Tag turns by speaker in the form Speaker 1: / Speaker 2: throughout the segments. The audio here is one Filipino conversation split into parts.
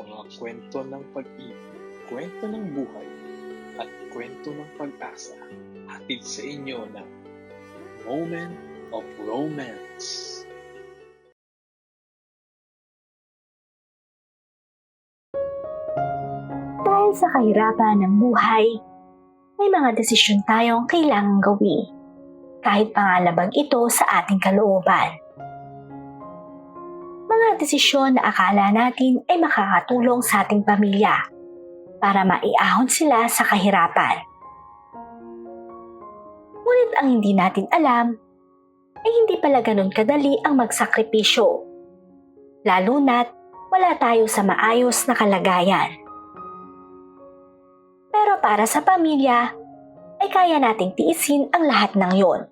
Speaker 1: mga kwento ng pag-ibig, kwento ng buhay, at kwento ng pag-asa hatid sa inyo ng Moment of Romance.
Speaker 2: Dahil sa kahirapan ng buhay, may mga desisyon tayong kailangang gawin, kahit pangalabag ito sa ating kalooban. Desisyon na akala natin ay makakatulong sa ating pamilya para maiahon sila sa kahirapan. Ngunit ang hindi natin alam ay hindi pala ganun kadali ang magsakripisyo, lalo na't wala tayo sa maayos na kalagayan. Pero para sa pamilya, ay kaya nating tiisin ang lahat ng yon.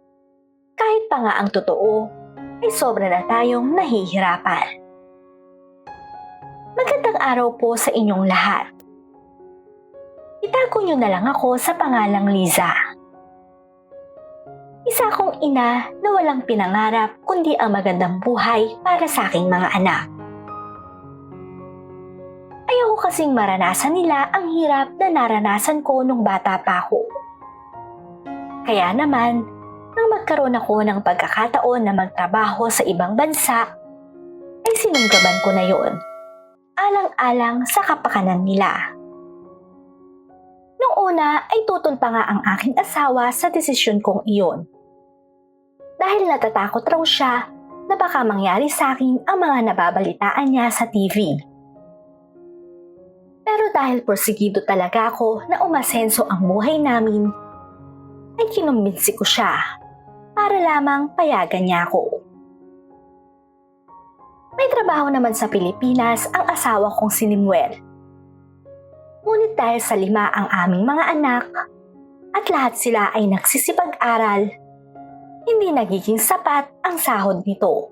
Speaker 2: Kahit pa nga ang totoo, ay sobra na tayong nahihirapan. Araw po sa inyong lahat. Itago niyo na lang ako sa pangalang Liza. Isa akong ina na walang pinangarap kundi ang magandang buhay para sa aking mga anak. Ayoko kasing maranasan nila ang hirap na naranasan ko nung bata pa ako. Kaya naman, nang magkaroon ako ng pagkakataon na magtrabaho sa ibang bansa, ay sinunggaban ko na yon. Alang-alang sa kapakanan nila. Nung una ay tutol pa nga ang aking asawa sa desisyon kong iyon. Dahil natatakot raw siya na baka mangyari sa akin ang mga nababalitaan niya sa TV. Pero dahil porsigido talaga ako na umasenso ang buhay namin, ay kinumbinsi ko siya para lamang payagan niya ako. May trabaho naman sa Pilipinas ang asawa kong si Nimuel. Ngunit dahil sa lima ang aming mga anak at lahat sila ay nagsisipag-aral, hindi nagiging sapat ang sahod nito.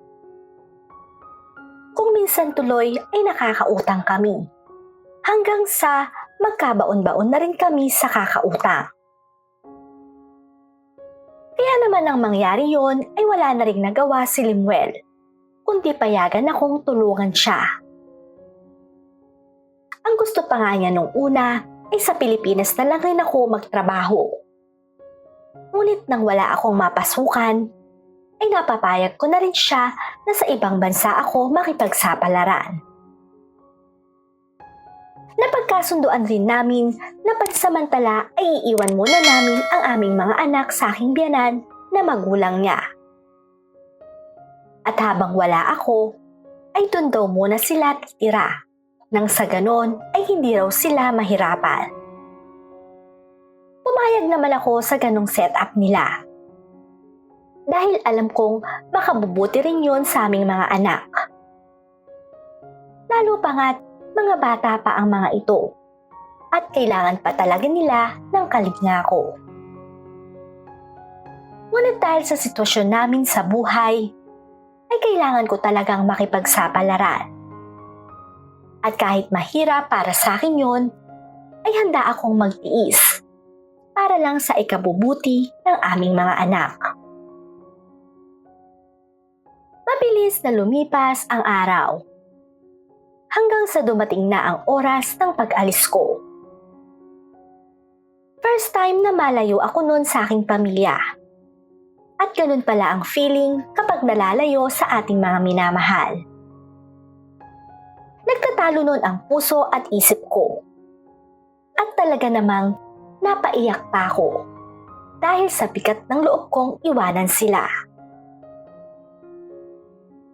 Speaker 2: Kung minsan tuloy ay nakakautang kami hanggang sa magkabaon-baon na rin kami sa kakautang. Kaya naman ang mangyari yon ay wala na rin nagawa si Limuel, kundi payagan akong tulungan siya. Ang gusto pa nga niya nung una ay sa Pilipinas na lang rin ako magtrabaho. Ngunit nang wala akong mapasukan, ay napapayag ko na rin siya na sa ibang bansa ako makipagsapalaran. Napagkasunduan rin namin na pansamantala ay iiwan muna namin ang aming mga anak sa aking biyanan na magulang niya. At habang wala ako, ay doon daw muna sila titira. Nang sa ganon ay hindi raw sila mahirapan. Pumayag naman ako sa ganong setup nila. Dahil alam kong makabubuti rin yon sa aming mga anak. Lalo pa nga't mga bata pa ang mga ito at kailangan pa talaga nila ng kalinga ko. Ngunit dahil sa sitwasyon namin sa buhay, ay kailangan ko talagang makipagsapalaran. At kahit mahirap para sa akin yon, ay handa akong magtiis para lang sa ikabubuti ng aming mga anak. Mabilis na lumipas ang araw hanggang sa dumating na ang oras ng pag-alis ko. First time na malayo ako noon sa aking pamilya. At ganun pala ang feeling kapag nalalayo sa ating mga minamahal. Nagtatalo noon ang puso at isip ko. At talaga namang napaiyak pa ako dahil sa bigat ng loob kong iwanan sila.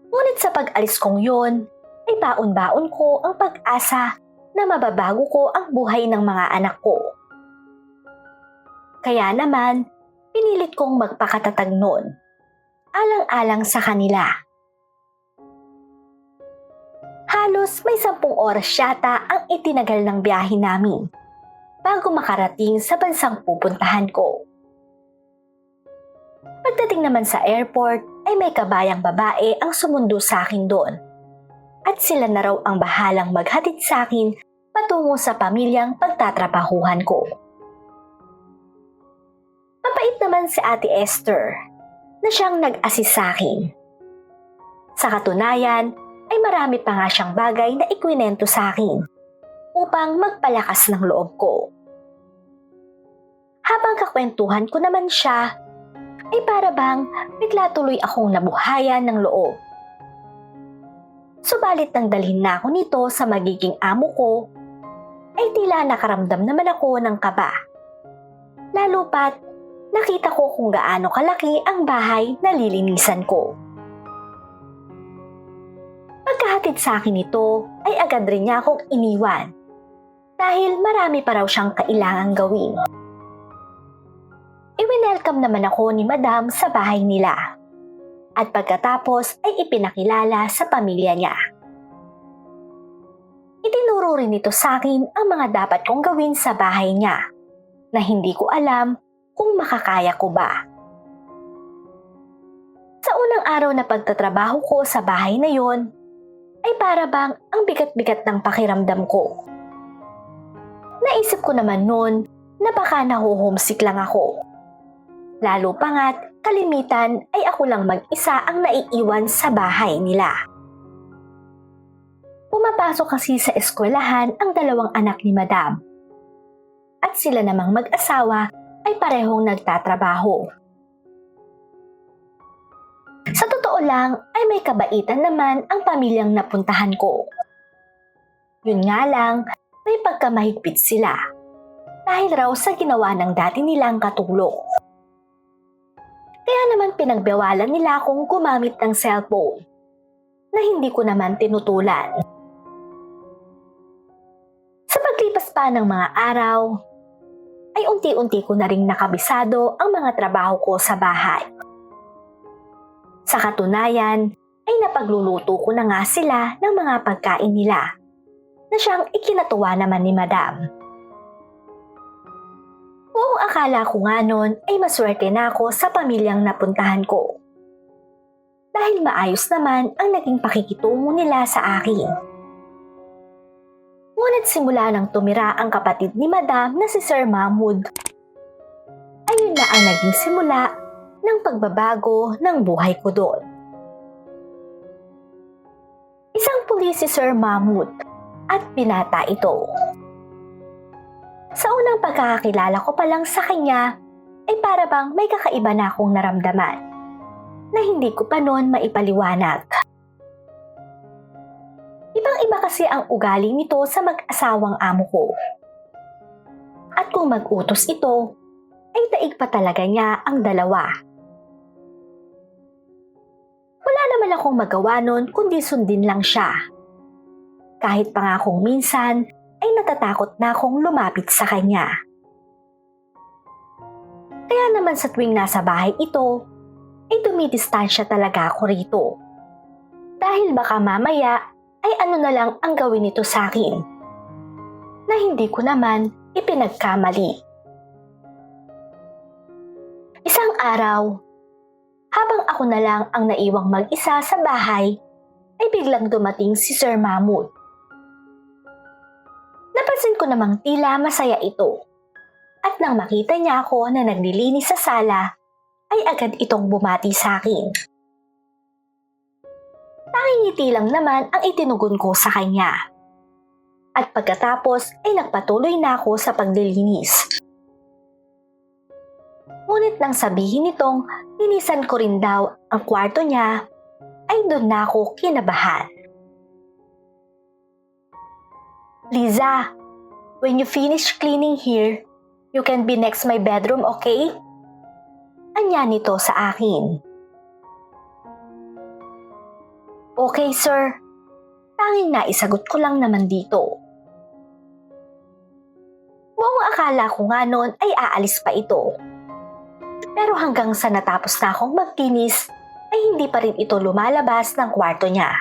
Speaker 2: Ngunit sa pag-alis kong yon, ay baon-baon ko ang pag-asa na mababago ko ang buhay ng mga anak ko. Kaya naman, pinilit kong magpakatatag noon, alang-alang sa kanila. Halos may sampung oras yata ang itinagal ng biyahe namin bago makarating sa bansang pupuntahan ko. Pagdating naman sa airport ay may kabayang babae ang sumundo sa akin doon at sila na raw ang bahalang maghatid sa akin patungo sa pamilyang pagtatrabahuhan ko. Mabait naman si Ate Esther na siyang nag-assist sa akin. Sa katunayan, ay marami pa nga siyang bagay na ikwinento sa akin upang magpalakas ng loob ko. Habang kakwentuhan ko naman siya, ay para bang bigla tuloy akong nabuhayan ng loob. Subalit nang dalhin na ako nito sa magiging amo ko, ay tila nakaramdam naman ako ng kaba. Lalo pat nakita ko kung gaano kalaki ang bahay na lilinisan ko. Pagkahatid sa akin ito, ay agad rin niya akong iniwan dahil marami pa raw siyang kailangang gawin. I-welcome naman ako ni Madam sa bahay nila at pagkatapos ay ipinakilala sa pamilya niya. Itinuro rin ito sa akin ang mga dapat kong gawin sa bahay niya na hindi ko alam kung makakaya ko ba. Sa unang araw na pagtatrabaho ko sa bahay na yon, ay para bang ang bigat-bigat ng pakiramdam ko. Naisip ko naman noon na baka nahuhomesick lang ako. Lalo pa nga't kalimitan ay ako lang mag-isa ang naiiwan sa bahay nila. Pumapasok kasi sa eskwelahan ang dalawang anak ni Madam. At sila namang mag-asawa ay parehong nagtatrabaho. Sa totoo lang ay may kabaitan naman ang pamilyang napuntahan ko. Yun nga lang, may pagkamahigpit sila. Dahil raw sa ginawa ng dati nilang katulong. Kaya naman pinagbawalan nila akong gumamit ng cellphone na hindi ko naman tinutulan. Sa paglipas pa ng mga araw, ay unti-unti ko na ring nakabisado ang mga trabaho ko sa bahay. Sa katunayan, ay napagluluto ko na nga sila ng mga pagkain nila na siyang ikinatuwa naman ni Madam. Buong akala ko nga noon ay maswerte na ako sa pamilyang napuntahan ko. Dahil maayos naman ang naging pakikitungo nila sa akin. Ngunit simula nang tumira ang kapatid ni Madam na si Sir Mahmoud, ayun na ang naging simula ng pagbabago ng buhay ko doon. Isang pulis si Sir Mahmoud at binata ito. Sa unang pagkakakilala ko pa lang sa kanya, ay para bang may kakaiba na akong naramdaman na hindi ko pa noon maipaliwanag. Ibang-iba kasi ang ugali nito sa mag-asawang amo ko. At kung mag-utos ito, ay daig pa talaga niya ang dalawa. Wala naman akong magawa noon kundi sundin lang siya. Kahit pa nga kung minsan ay natatakot na akong lumapit sa kanya. Kaya naman sa tuwing nasa bahay ito, ay dumidistansya talaga ako rito. Dahil baka mamaya ay ano na lang ang gawin nito sa akin. Na hindi ko naman ipinagkamali. Isang araw, habang ako na lang ang naiwang mag-isa sa bahay, ay biglang dumating si Sir Mahmoud. Napansin ko namang tila masaya ito. At nang makita niya ako na naglilinis sa sala, ay agad itong bumati sa akin. Nakingiti lang naman ang itinugon ko sa kanya. At pagkatapos ay nagpatuloy na ako sa paglilinis. Ngunit nang sabihin nitong linisan ko rin daw ang kwarto niya, ay doon na ako kinabahan. Liza, when you finish cleaning here, you can be next my bedroom, okay? Anya nito sa akin. Okay, sir. Tanging naisagot ko lang naman dito. Buong akala ko nga noon ay aalis pa ito. Pero hanggang sa natapos na akong magkinis, ay hindi pa rin ito lumalabas ng kwarto niya.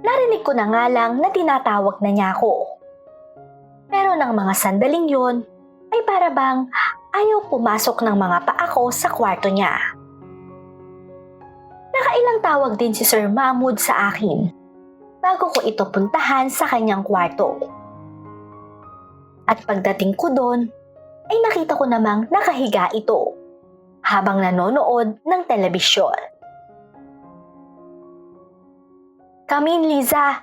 Speaker 2: Narinig ko na nga lang na tinatawag na niya ako. Pero ng mga sandaling yon, ay para bang ayaw pumasok ng mga paa ko sa kwarto niya. Nakailang tawag din si Sir Mahmoud sa akin bago ko ito puntahan sa kanyang kwarto. At pagdating ko doon, ay nakita ko namang nakahiga ito habang nanonood ng telebisyon. Come in, Liza.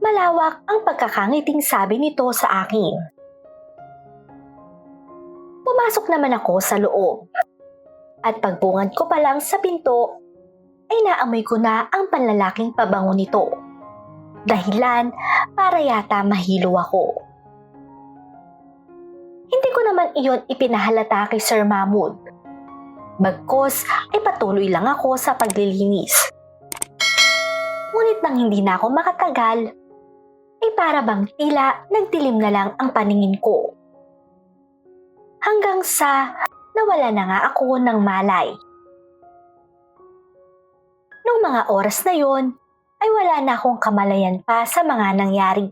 Speaker 2: malawak ang pagkakangiting sabi nito sa akin. Pumasok naman ako sa loob. At pagbungad ko pa lang sa pinto, ay naamoy ko na ang panlalaking pabango nito. Dahilan para yata mahilo ako. Hindi ko naman iyon ipinahalata kay Sir Mahmood. Bagkos ay patuloy lang ako sa paglilinis. Ngunit nang hindi na ako makatagal, ay para bang tila nagdilim na lang ang paningin ko. Hanggang sa nawala na nga ako ng malay. Nung mga oras na yon, ay wala na akong kamalayan pa sa mga nangyari.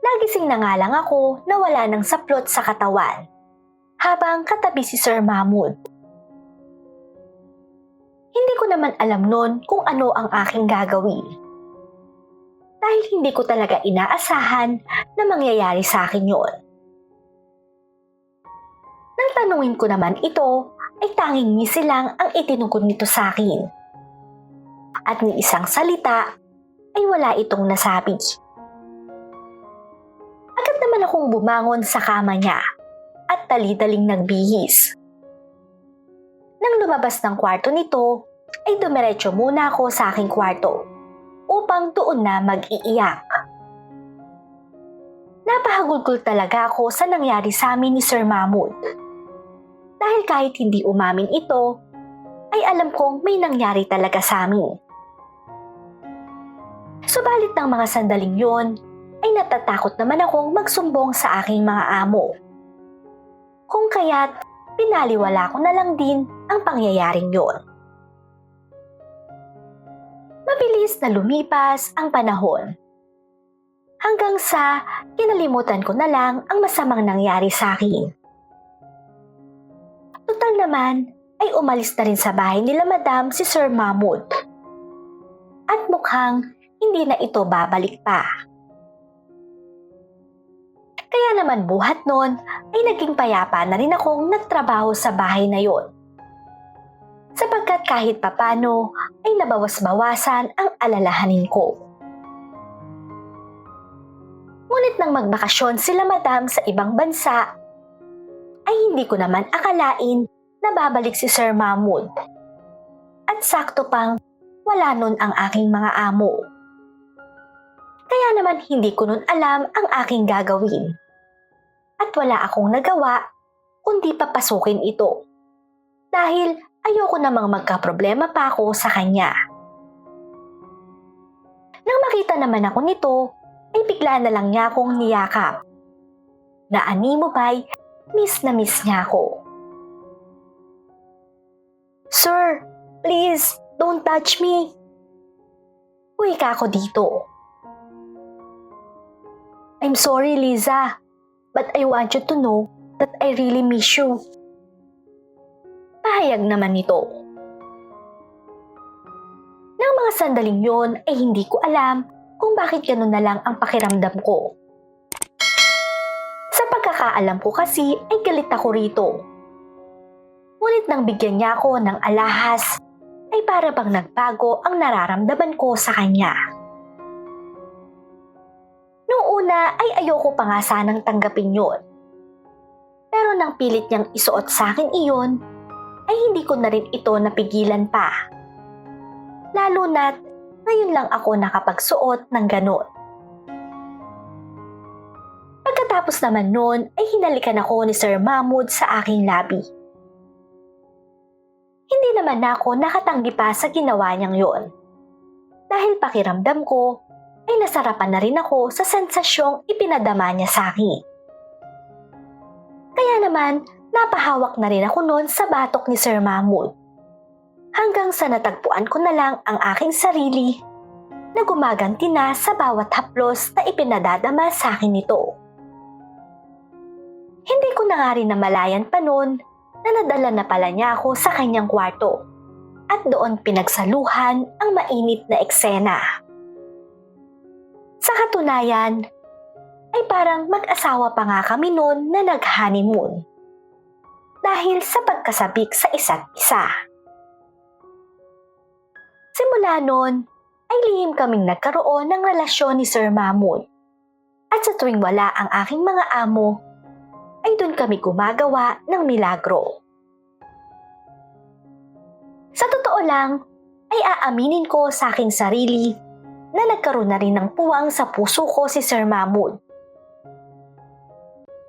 Speaker 2: Nagising na nga lang ako na wala ng saplot sa katawan, habang katabi si Sir Mahmood. Hindi ko naman alam noon kung ano ang aking gagawin. Dahil hindi ko talaga inaasahan na mangyayari sa akin yon. Nang tanungin ko naman ito, ay tanging misi lang ang itinungkod nito sa akin. At ni isang salita ay wala itong nasabi. Agad naman akong bumangon sa kama niya at tali-daling nagbihis. Nang lumabas ng kwarto nito, ay dumiretso muna ako sa aking kwarto upang doon na mag-iiyak. Napahagulgol talaga ako sa nangyari sa amin ni Sir Mahmood. Dahil kahit hindi umamin ito, ay alam kong may nangyari talaga sa amin. Subalit ng mga sandaling yon, ay natatakot naman akong magsumbong sa aking mga amo. Kung kaya't pinaliwala ko na lang din ang pangyayaring yon. Mabilis na lumipas ang panahon. Hanggang sa kinalimutan ko na lang ang masamang nangyari sa akin. Naman ay umalis na rin sa bahay nila Madam si Sir Mahmood. At mukhang hindi na ito babalik pa. Kaya naman buhat noon ay naging payapa na rin akong nagtrabaho sa bahay na yon. Sapagkat kahit papano ay nabawas-bawasan ang alalahanin ko. Ngunit nang magbakasyon sila madam sa ibang bansa, ay hindi ko naman akalain na babalik si Sir Mahmood. At sakto pang wala nun ang aking mga amo. Kaya naman hindi ko nun alam ang aking gagawin. At wala akong nagawa kundi papasukin ito. Dahil ayoko namang magka-problema pa ako sa kanya. Nang makita naman ako nito, ay bigla na lang niya akong niyakap. Na animo ba'y miss na miss niya ako. Sir, please, don't touch me. Uwi ka ako dito. I'm sorry, Liza, but I want you to know that I really miss you. Pahayag naman nito. Nang mga sandaling yon ay hindi ko alam kung bakit ganun na lang ang pakiramdam ko. Sa pagkakaalam ko kasi ay galit ako rito. Ngunit nang bigyan niya ako ng alahas, ay para bang nagbago ang nararamdaman ko sa kanya. Noong una ay ayoko pa nga sanang tanggapin yon. Pero nang pilit niyang isuot sa akin iyon, ay hindi ko na rin ito napigilan pa. Lalo na't ngayon lang ako nakapagsuot ng ganon. Pagkatapos naman noon ay hinalikan ako ni Sir Mahmood sa aking labi. Hindi naman ako nakatanggi pa sa ginawa niyang yon. Dahil pakiramdam ko ay nasarapan na rin ako sa sensasyong ipinadama niya sa akin. Kaya naman, napahawak na rin ako noon sa batok ni Sir Mahmood. Hanggang sa natagpuan ko na lang ang aking sarili na gumaganti na sa bawat haplos na ipinadadama sa akin nito. Hindi ko na nga rin namalayan pa noon na nadala na pala niya ako sa kanyang kwarto at doon pinagsaluhan ang mainit na eksena. Sa katunayan, ay parang mag-asawa pa nga kami noon na nag-honeymoon dahil sa pagkasabik sa isa't isa. Simula noon ay lihim kaming nagkaroon ng relasyon ni Sir Mahmoud. At sa tuwing wala ang aking mga amo, ay doon kami gumagawa ng milagro. Sa totoo lang, ay aaminin ko sa aking sarili na nagkaroon na rin ng puwang sa puso ko si Sir Mahmoud.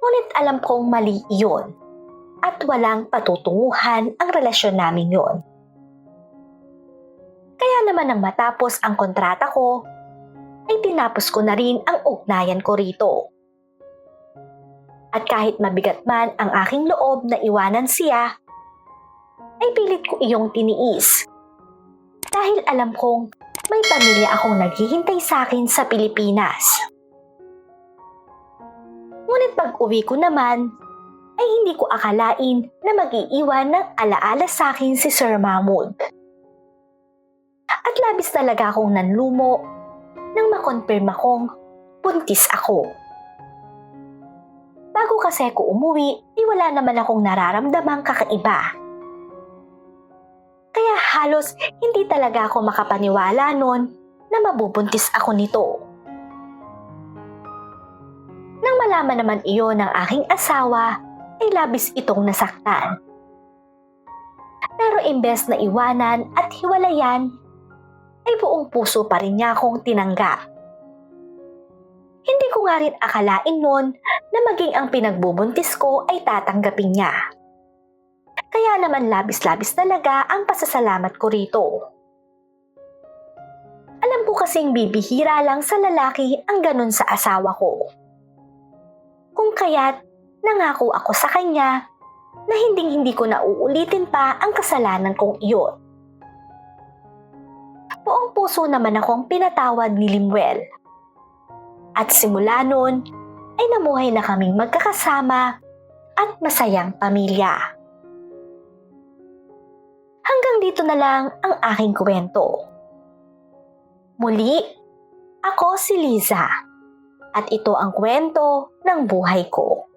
Speaker 2: Ngunit alam kong mali iyon at walang patutunguhan ang relasyon namin yon. Kaya naman nang matapos ang kontrata ko, ay tinapos ko na rin ang ugnayan ko rito. At kahit mabigat man ang aking loob na iwanan siya, ay pilit ko iyong tiniis. Dahil alam kong may pamilya akong naghihintay sa akin sa Pilipinas. Ngunit pag uwi ko naman, ay hindi ko akalain na mag-iiwan ng alaala sa akin si Sir Mahmoud. At labis talaga akong nanlumo nang makonfirm akong buntis ako. Kasi ako umuwi, di wala naman akong nararamdamang kakaiba. Kaya halos hindi talaga ako makapaniwala noon na mabubuntis ako nito. Nang malaman naman iyon ng aking asawa, ay labis itong nasaktan. Pero imbes na iwanan at hiwalayan, ay buong puso pa rin niya akong tinanggap. Hindi ko nga rin akalain noon na maging ang pinagbubuntis ko ay tatanggapin niya. Kaya naman labis-labis talaga ang pasasalamat ko rito. Alam ko kasing bibihira lang sa lalaki ang ganun sa asawa ko. Kung kaya't nangako ako sa kanya na hinding-hindi ko na uulitin pa ang kasalanan kong iyon. Buong puso naman akong pinatawad ni Limuel. At simula noon ay namuhay na kaming magkakasama at masayang pamilya. Hanggang dito na lang ang aking kwento. Muli, ako si Liza at ito ang kwento ng buhay ko.